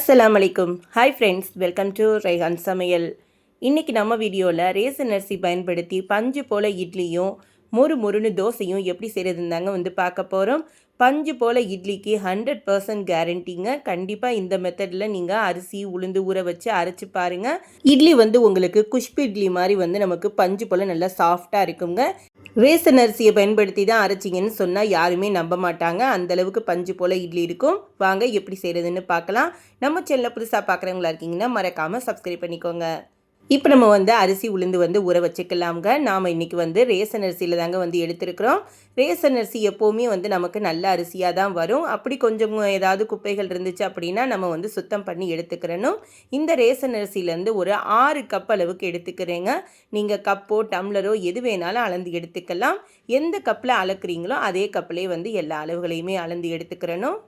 அஸ்லாம் அலைக்கும் hi friends welcome to Raihan சமையல் இன்றைக்கி நம்ம வீடியோவில் ரேசன் அரிசி பயன்படுத்தி பஞ்சு போல் இட்லியும் மொறு மொறுன்னு தோசையும் எப்படி செய்கிறதுன்னு தாங்க வந்து பார்க்க போகிறோம் பஞ்சு போல் இட்லிக்கு ஹண்ட்ரட் பர்சன்ட் கேரண்டிங்க கண்டிப்பாக இந்த மெத்தடில் நீங்கள் அரிசி உளுந்து ஊற வச்சு அரைச்சி பாருங்கள் இட்லி வந்து உங்களுக்கு குஷ்பு இட்லி மாதிரி வந்து நமக்கு பஞ்சு போல் நல்லா சாஃப்டாக இருக்குங்க. ரேசன் அரிசியை பயன்படுத்தி தான் அரைச்சிங்கன்னு சொன்னால் யாருமே நம்ப மாட்டாங்க. அந்தளவுக்கு பஞ்சு போல் இட்லி இருக்கும். வாங்க எப்படி செய்கிறதுன்னு பார்க்கலாம். நம்ம சேனலில் புதுசாக பார்க்குறவங்களா இருக்கீங்கன்னா மறக்காமல் சப்ஸ்கிரைப் பண்ணிக்கோங்க. இப்போ நம்ம வந்து அரிசி உளுந்து வந்து ஊற வச்சுக்கலாம்ங்க. நாம் இன்றைக்கி வந்து ரேசன் அரிசியில் தாங்க வந்து எடுத்துருக்குறோம். ரேசன் அரிசி எப்போவுமே வந்து நமக்கு நல்ல அரிசியாக தான் வரும். அப்படி கொஞ்சம் ஏதாவது குப்பைகள் இருந்துச்சு அப்படின்னா நம்ம வந்து சுத்தம் பண்ணி எடுத்துக்கிறணும். இந்த ரேசன் அரிசியிலேருந்து ஒரு ஆறு கப் அளவுக்கு எடுத்துக்கிறேங்க. நீங்கள் கப்போ டம்ளரோ எது வேணாலும் அளந்து எடுத்துக்கலாம். எந்த கப்பில் அளக்குறீங்களோ அதே கப்பிலே வந்து எல்லா அளவுகளையுமே அளந்து எடுத்துக்கிறணும்.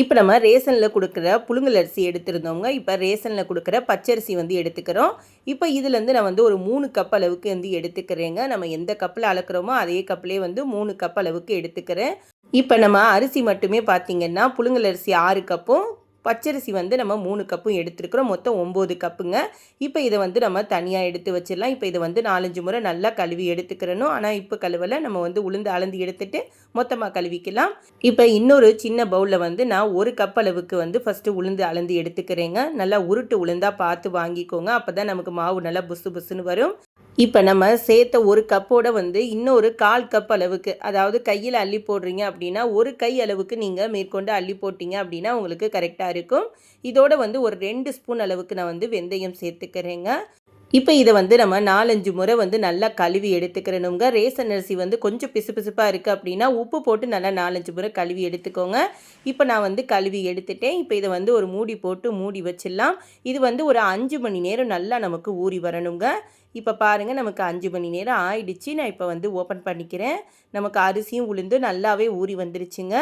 இப்போ நம்ம ரேசனில் கொடுக்குற புழுங்கல் அரிசி எடுத்திருந்தோங்க இப்போ ரேசனில் கொடுக்குற பச்சரிசி வந்து எடுத்துக்கிறோம். இப்போ இதுலேருந்து நான் வந்து ஒரு மூணு கப் அளவுக்கு வந்து எடுத்துக்கிறேங்க. நம்ம எந்த கப்பில் அளக்குறோமோ அதே கப்பிலே வந்து மூணு கப் அளவுக்கு எடுத்துக்கிறேன். இப்போ நம்ம அரிசி மட்டுமே பார்த்திங்கன்னா புழுங்கல் அரிசி ஆறு கப்பும் பச்சரிசி வந்து நம்ம மூணு கப்பும் எடுத்துருக்குறோம். மொத்தம் ஒம்பது கப்புங்க. இப்போ இதை வந்து நம்ம தனியாக எடுத்து வச்சிடலாம். இப்போ இதை வந்து நாலஞ்சு முறை நல்லா கழுவி எடுத்துக்கிறணும். ஆனால் இப்போ கழுவலை நம்ம வந்து உளுந்து அளந்து எடுத்துட்டு மொத்தமாக கழுவிக்கலாம். இப்போ இன்னொரு சின்ன பவுலில் வந்து நான் ஒரு கப் அளவுக்கு வந்து ஃபஸ்ட்டு உளுந்து அளந்து எடுத்துக்கிறேங்க. நல்லா உருட்டு உளுந்தாக பார்த்து வாங்கிக்கோங்க. அப்போ தான் நமக்கு மாவு நல்லா புசு புசுன்னு வரும். இப்போ நம்ம சேர்த்த ஒரு கப்போட வந்து இன்னொரு கால் கப் அளவுக்கு அதாவது கையில் அள்ளி போடுறீங்க அப்படின்னா ஒரு கை அளவுக்கு நீங்கள் மேற்கொண்டு அள்ளி போட்டிங்க அப்படின்னா உங்களுக்கு கரெக்டாக இருக்கும். இதோட வந்து ஒரு ரெண்டு ஸ்பூன் அளவுக்கு நான் வந்து வெந்தயம் சேர்த்துக்கிறேங்க. இப்போ இதை வந்து நம்ம நாலஞ்சு முறை வந்து நல்லா கழுவி எடுத்துக்கிறணுங்க. ரேசன் அரிசி வந்து கொஞ்சம் பிசு பிசுப்பாக இருக்குது அப்படின்னா உப்பு போட்டு நல்லா நாலஞ்சு முறை கழுவி எடுத்துக்கோங்க. இப்போ நான் வந்து கழுவி எடுத்துட்டேன். இப்போ இதை வந்து ஒரு மூடி போட்டு மூடி வச்சிடலாம். இது வந்து ஒரு அஞ்சு மணி நேரம் நல்லா நமக்கு ஊறி வரணுங்க. இப்போ பாருங்கள் நமக்கு அஞ்சு மணி நேரம் ஆயிடுச்சு. நான் இப்போ வந்து ஓப்பன் பண்ணிக்கிறேன். நமக்கு அரிசியும் உளுந்து நல்லாவே ஊறி வந்துருச்சுங்க.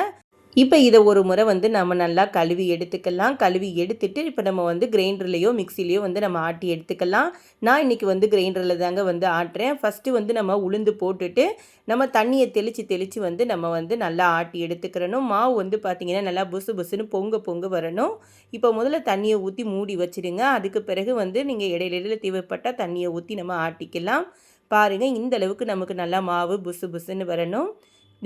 இப்போ இதை ஒரு முறை வந்து நம்ம நல்லா கழுவி எடுத்துக்கலாம். கழுவி எடுத்துட்டு இப்போ நம்ம வந்து கிரைண்டர்லேயோ மிக்சிலேயோ வந்து நம்ம ஆட்டி எடுத்துக்கலாம். நான் இன்றைக்கி வந்து கிரைண்டரில் தாங்க வந்து ஆட்டுறேன். ஃபஸ்ட்டு வந்து நம்ம உளுந்து போட்டுட்டு நம்ம தண்ணியை தெளித்து தெளித்து வந்து நம்ம வந்து நல்லா ஆட்டி எடுத்துக்கிறணும். மாவு வந்து பார்த்திங்கன்னா நல்லா புசு புசுன்னு பொங்க பொங்க வரணும். இப்போ முதல்ல தண்ணியை ஊற்றி மூடி வச்சுடுங்க. அதுக்கு பிறகு வந்து நீங்கள் இடையில தேவைப்பட்டால் தண்ணியை ஊற்றி நம்ம ஆட்டிக்கலாம். பாருங்கள் இந்த அளவுக்கு நமக்கு நல்லா மாவு புசு புசுன்னு வரணும்.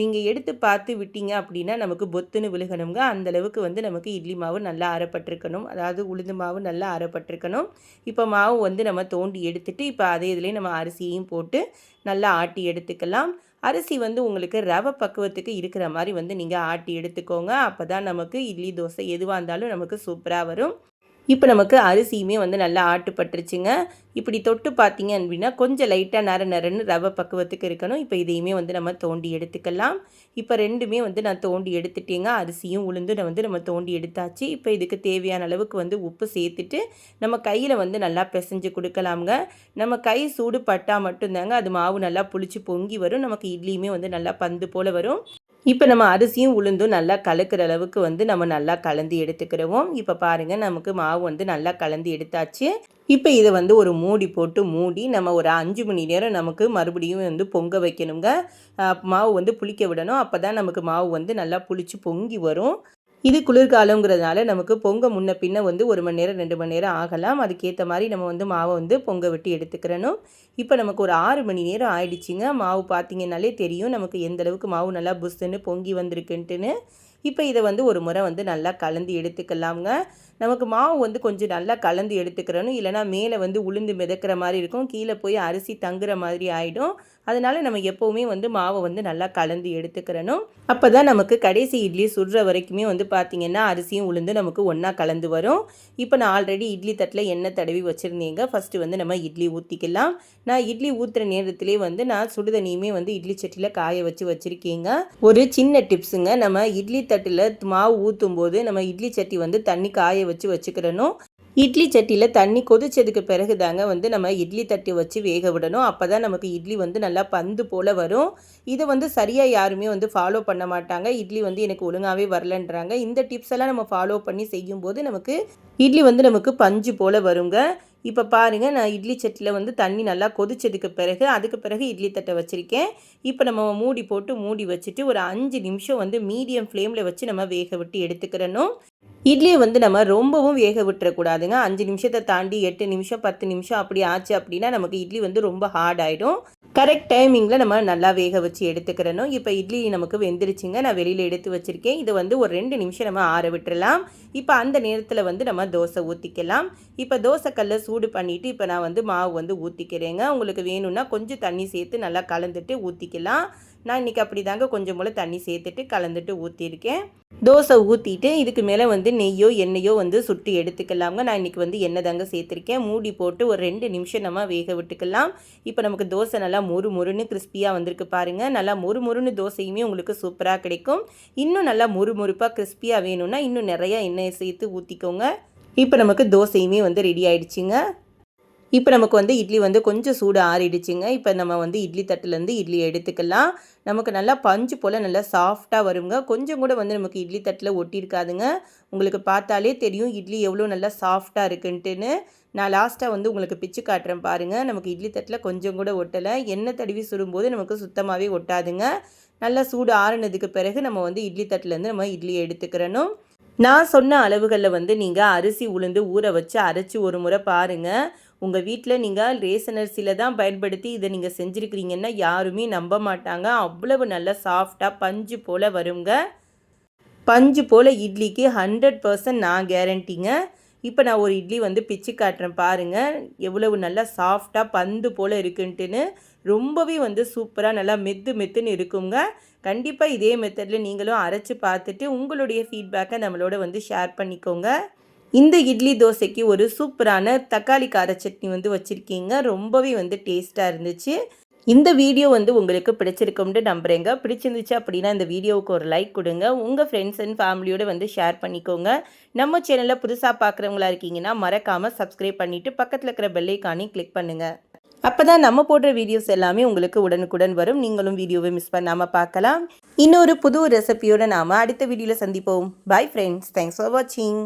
நீங்கள் எடுத்து பார்த்து விட்டீங்க அப்படின்னா நமக்கு பொத்துன்னு விழுகணுங்க. அந்தளவுக்கு வந்து நமக்கு இட்லி மாவு நல்லா அரைப்பட்டிருக்கணும். அதாவது உளுந்து மாவு நல்லா அரைப்பட்டிருக்கணும். இப்போ மாவு வந்து நம்ம தோண்டி எடுத்துகிட்டு இப்போ அதே இதுலேயே நம்ம அரிசியையும் போட்டு நல்லா ஆட்டி எடுத்துக்கலாம். அரிசி வந்து உங்களுக்கு ரவை பக்குவத்துக்கு இருக்கிற மாதிரி வந்து நீங்கள் ஆட்டி எடுத்துக்கோங்க. அப்போ தான் நமக்கு இட்லி தோசை எதுவாக இருந்தாலும் நமக்கு சூப்பராக வரும். இப்போ நமக்கு அரிசியுமே வந்து நல்லா ஆட்டுப்பட்டுருச்சுங்க. இப்படி தொட்டு பார்த்தீங்க அப்படின்னா கொஞ்சம் லைட்டாக நர நரன்னு ரவை பக்குவத்துக்கு இருக்கணும். இப்போ இதையுமே வந்து நம்ம தோண்டி எடுத்துக்கலாம். இப்போ ரெண்டுமே வந்து நான் தோண்டி எடுத்துட்டேங்க. அரிசியும் உளுந்து நான் வந்து நம்ம தோண்டி எடுத்தாச்சு. இப்போ இதுக்கு தேவையான அளவுக்கு வந்து உப்பு சேர்த்துட்டு நம்ம கையில் வந்து நல்லா பிசைஞ்சு கொடுக்கலாமுங்க. நம்ம கை சூடு பட்டால் மட்டும்தாங்க. அது மாவு நல்லா புளிச்சு பொங்கி வரும். நமக்கு இட்லியுமே வந்து நல்லா பந்து போல் வரும். இப்போ நம்ம அரிசியும் உளுந்தும் நல்லா கலக்கிற அளவுக்கு வந்து நம்ம நல்லா கலந்து எடுத்துக்கிறோம் இப்போ பாருங்கள் நமக்கு மாவு வந்து நல்லா கலந்து எடுத்தாச்சு. இப்போ இதை வந்து ஒரு மூடி போட்டு மூடி நம்ம ஒரு அஞ்சு மணி நேரம் நமக்கு மறுபடியும் வந்து பொங்க வைக்கணுங்க. மாவு வந்து புளிக்க விடணும். அப்போ தான் நமக்கு மாவு வந்து நல்லா புளிச்சு பொங்கி வரும். இது குளிர்காலங்கிறதுனால நமக்கு பொங்க முன்ன பின்ன வந்து ஒரு மணி நேரம் ரெண்டு மணி நேரம் ஆகலாம். அதுக்கேற்ற மாதிரி நம்ம வந்து மாவை வந்து பொங்க விட்டு எடுத்துக்கிறணும். இப்போ நமக்கு ஒரு ஆறு மணி நேரம் ஆயிடுச்சுங்க. மாவு பார்த்திங்கனாலே தெரியும் நமக்கு எந்த அளவுக்கு மாவு நல்லா புஸ்துன்னு பொங்கி வந்திருக்குன்ட்டுன்னு. இப்போ இதை வந்து ஒரு முறை வந்து நல்லா கலந்து எடுத்துக்கலாம்ங்க. நமக்கு மாவு வந்து கொஞ்சம் நல்லா கலந்து எடுத்துக்கிறணும். இல்லைனா மேலே வந்து உளுந்து மிதக்கிற மாதிரி இருக்கும். கீழே போய் அரிசி தங்குற மாதிரி ஆகிடும் அதனால் நம்ம எப்போவுமே வந்து மாவை வந்து நல்லா கலந்து எடுத்துக்கிறணும். அப்போ தான் நமக்கு கடைசி இட்லி சுடுற வரைக்குமே வந்து பார்த்திங்கன்னா அரிசியும் உளுந்து நமக்கு ஒன்றா கலந்து வரும். இப்போ நான் ஆல்ரெடி இட்லி தட்டில் எண்ணெய் தடவி வச்சுருந்தேங்க. ஃபஸ்ட்டு வந்து நம்ம இட்லி ஊற்றிக்கலாம் நான் இட்லி ஊற்றுற நேரத்துலேயே வந்து நான் சுடுதண்ணியுமே வந்து இட்லி சட்டியில் காய வச்சு வச்சுருக்கீங்க. ஒரு சின்ன டிப்ஸுங்க. நம்ம இட்லி தட்டில் மாவு ஊற்றும் போது நம்ம இட்லி சட்டி வந்து தண்ணி காய வச்சு வச்சுக்கிறணும். இட்லி சட்டியில் தண்ணி கொதிச்சதுக்கு பிறகு தாங்க வந்து நம்ம இட்லி தட்டி வச்சு வேக விடணும். அப்போ தான் நமக்கு இட்லி வந்து நல்லா பந்து போல் வரும். இதை வந்து சரியாக யாருமே வந்து ஃபாலோ பண்ண மாட்டாங்க. இட்லி வந்து எனக்கு ஒழுங்காகவே வரலன்றாங்க. இந்த டிப்ஸ் எல்லாம் நம்ம ஃபாலோ பண்ணி செய்யும்போது நமக்கு இட்லி வந்து நமக்கு பஞ்சு போல் வருங்க. இப்போ பாருங்கள் நான் இட்லி சட்டியில் வந்து தண்ணி நல்லா கொதிச்சதுக்கு பிறகு அதுக்கு பிறகு இட்லி தட்டை வச்சுருக்கேன். இப்போ நம்ம மூடி போட்டு மூடி வச்சுட்டு ஒரு அஞ்சு நிமிஷம் வந்து மீடியம் ஃப்ளேமில் வச்சு நம்ம வேக விட்டு எடுத்துக்கிறணும். இட்லியை வந்து நம்ம ரொம்பவும் வேக விட்டுறக்கூடாதுங்க. அஞ்சு நிமிஷத்தை தாண்டி எட்டு நிமிஷம் பத்து நிமிஷம் அப்படி ஆச்சு அப்படின்னா நமக்கு இட்லி வந்து ரொம்ப ஹார்ட் ஆகிடும் கரெக்ட் டைமிங்கில் நம்ம நல்லா வேக வச்சு எடுத்துக்கிறணும். இப்போ இட்லி நமக்கு வெந்துருச்சுங்க. நான் வெளியில் எடுத்து வச்சுருக்கேன். இதை வந்து ஒரு ரெண்டு நிமிஷம் நம்ம ஆற விட்டுறலாம். இப்போ அந்த நேரத்தில் வந்து நம்ம தோசை ஊற்றிக்கலாம் இப்போ தோசைக்கல்லை சூடு பண்ணிவிட்டு இப்போ நான் வந்து மாவு வந்து ஊற்றிக்கிறேங்க உங்களுக்கு வேணும்னா கொஞ்சம் தண்ணி சேர்த்து நல்லா கலந்துட்டு ஊற்றிக்கலாம் நான் இன்றைக்கி அப்படி தாங்க கொஞ்சம் போல் தண்ணி சேர்த்துட்டு கலந்துட்டு ஊற்றிருக்கேன் தோசை ஊற்றிட்டு இதுக்கு மேலே வந்து நெய்யோ எண்ணெயோ வந்து சுட்டு எடுத்துக்கலாங்க. நான் இன்றைக்கி வந்து எண்ணெய் தாங்க சேர்த்துருக்கேன். மூடி போட்டு ஒரு ரெண்டு நிமிஷம் நம்ம வேக விட்டுக்கலாம். இப்போ நமக்கு தோசை நல்லா மொறு மொறுன்னு கிறிஸ்பியாக வந்திருக்கு பாருங்கள் நல்லா மொறு மொறுன்னு தோசையுமே உங்களுக்கு சூப்பராக கிடைக்கும். இன்னும் நல்லா மொறு மொறுப்பாக கிறிஸ்பியாக வேணும்னா இன்னும் நிறையா எண்ணெயை சேர்த்து ஊற்றிக்கோங்க இப்போ நமக்கு தோசையுமே வந்து ரெடி ஆயிடுச்சுங்க. இப்போ நமக்கு வந்து இட்லி வந்து கொஞ்சம் சூடு ஆறிடுச்சுங்க. இப்போ நம்ம வந்து இட்லி தட்டுலேருந்து இட்லி எடுத்துக்கலாம். நமக்கு நல்லா பஞ்சு போல் நல்லா சாஃப்டாக வருங்க. கொஞ்சம் கூட வந்து நமக்கு இட்லி தட்டில் ஒட்டியிருக்காதுங்க. உங்களுக்கு பார்த்தாலே தெரியும் இட்லி எவ்வளோ நல்லா சாஃப்டாக இருக்குன்ட்டுன்னு. நான் லாஸ்ட்டாக வந்து உங்களுக்கு பிச்சு காட்டுறேன் பாருங்கள் நமக்கு இட்லி தட்டில் கொஞ்சம் கூட ஒட்டலை. எண்ணெய் தடவி சுடும்போது நமக்கு சுத்தமாகவே ஒட்டாதுங்க. நல்லா சூடு ஆறுனதுக்கு பிறகு நம்ம வந்து இட்லி தட்டிலேருந்து நம்ம இட்லி எடுத்துக்கிறணும். நான் சொன்ன அளவுகளில் வந்து நீங்கள் அரிசி உளுந்து ஊற வச்சு அரைச்சி ஒரு முறை பாருங்கள் உங்கள் வீட்டில் நீங்கள் ரேசன் அரிசியில் தான் பயன்படுத்தி இதை நீங்கள் செஞ்சுருக்கிறீங்கன்னா யாருமே நம்ப மாட்டாங்க. அவ்வளவு நல்லா சாஃப்டாக பஞ்சு போல் வருங்க. பஞ்சு போல் இட்லிக்கு ஹண்ட்ரட் பர்சன்ட் நான் கேரண்டிங்க. இப்போ நான் ஒரு இட்லி வந்து பிச்சு காட்டுறேன் பாருங்கள் எவ்வளவு நல்லா சாஃப்டாக பந்து போல் இருக்குன்ட்டுன்னு ரொம்பவே வந்து சூப்பராக நல்லா மெத்து மெத்துன்னு இருக்குங்க. கண்டிப்பாக இதே மெத்தடில் நீங்களும் அரைச்சி பார்த்துட்டு உங்களுடைய ஃபீட்பேக்கை நம்மளோட வந்து ஷேர் பண்ணிக்கோங்க. இந்த இட்லி தோசைக்கு ஒரு சூப்பரான தக்காளி கார சட்னி வந்து வச்சுருக்கீங்க. ரொம்பவே வந்து டேஸ்ட்டாக இருந்துச்சு. இந்த வீடியோ வந்து உங்களுக்கு பிடிச்சிருக்கும்னு நம்புகிறேங்க பிடிச்சிருந்துச்சு அப்படின்னா இந்த வீடியோவுக்கு ஒரு லைக் கொடுங்க. உங்கள் ஃப்ரெண்ட்ஸ் அண்ட் ஃபேமிலியோடு வந்து ஷேர் பண்ணிக்கோங்க. நம்ம சேனலில் புதுசாக பார்க்குறவங்களா இருக்கீங்கன்னா மறக்காமல் சப்ஸ்கிரைப் பண்ணிவிட்டு பக்கத்தில் இருக்கிற பெல்லைக்கானே கிளிக் பண்ணுங்கள் அப்போ தான் நம்ம போடுற வீடியோஸ் எல்லாமே உங்களுக்கு உடனுக்குடன் வரும். நீங்களும் வீடியோவை மிஸ் பண்ணாமல் பார்க்கலாம். இன்னொரு புது ரெசிபியோடு நாம் அடுத்த வீடியோவில் சந்திப்போம். பாய் ஃப்ரெண்ட்ஸ் தேங்க்ஸ் ஃபார் வாட்சிங்